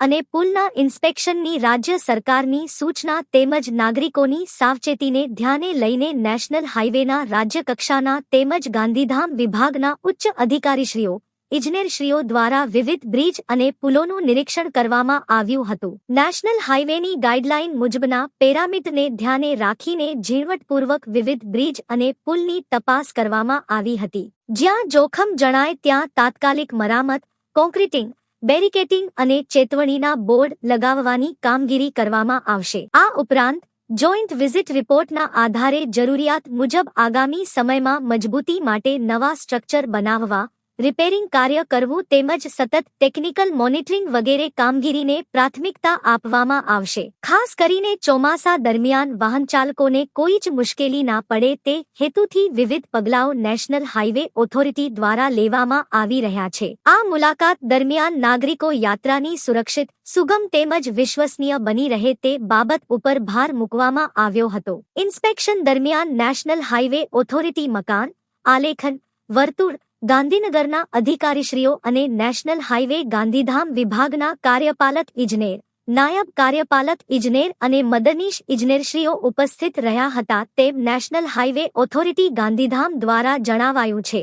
અને પુલના ઇન્સ્પેક્શનની રાજ્ય સરકારની સૂચના તેમજ નાગરિકોની સાવચેતીને ધ્યાને લઈને નેશનલ હાઇવેના રાજ્યકક્ષાના તેમજ ગાંધીધામ વિભાગના ઉચ્ચ અધિકારીશ્રીઓ, ઇજનેરશ્રીઓ દ્વારા વિવિધ બ્રિજ અને પુલોનું નિરીક્ષણ કરવામાં આવ્યું હતું. નેશનલ હાઇવેની ગાઇડલાઇન મુજબના પેરામીટરને ધ્યાને રાખીને ઝીણવટપૂર્વક વિવિધ બ્રિજ અને પુલની તપાસ કરવામાં આવી હતી. જ્યાં જોખમ જણાય ત્યાં તાત્કાલિક મરામત કોન્ક્રીટિંગ બેરિકેટિંગ અને ચેતવણીના બોર્ડ લગાવવાની કામગીરી કરવામાં આવશે. આ ઉપરાંત, જોઈન્ટ વિઝિટ રિપોર્ટના આધારે જરૂરિયાત મુજબ આગામી સમયમાં મજબૂતી માટે નવા સ્ટ્રક્ચર બનાવવા રિપેરિંગ કાર્ય કરવું તેમજ સતત ટેકનિકલ મોનિટરિંગ વગેરે કામગીરીને પ્રાથમિકતા આપવામાં આવશે. ખાસ કરીને ચોમાસા દરમિયાન વાહનચાલકોને કોઈ જ મુશ્કેલી ના પડે તે હેતુથી વિવિધ પગલાઓ નેશનલ હાઇવે ઓથોરિટી દ્વારા લેવામાં આવી રહ્યા છે. આ મુલાકાત દરમિયાન નાગરિકો યાત્રાની સુરક્ષિત, સુગમ તેમજ વિશ્વસનીય બની રહે તે બાબત ઉપર ભાર મૂકવામાં આવ્યો હતો. ઇન્સ્પેક્શન દરમિયાન નેશનલ હાઇવે ઓથોરિટી મકાન, આલેખન, વર્તુળ ગાંધીનગરના અધિકારીશ્રીઓ અને નેશનલ હાઇવે ગાંધીધામ વિભાગના કાર્યપાલક ઇજનેર, નાયબ કાર્યપાલક ઇજનેર અને મદનીશ ઇજનેરશ્રીઓ ઉપસ્થિત રહ્યા હતા, તેમ નેશનલ હાઇવે ઓથોરિટી ગાંધીધામ દ્વારા જણાવાયું છે.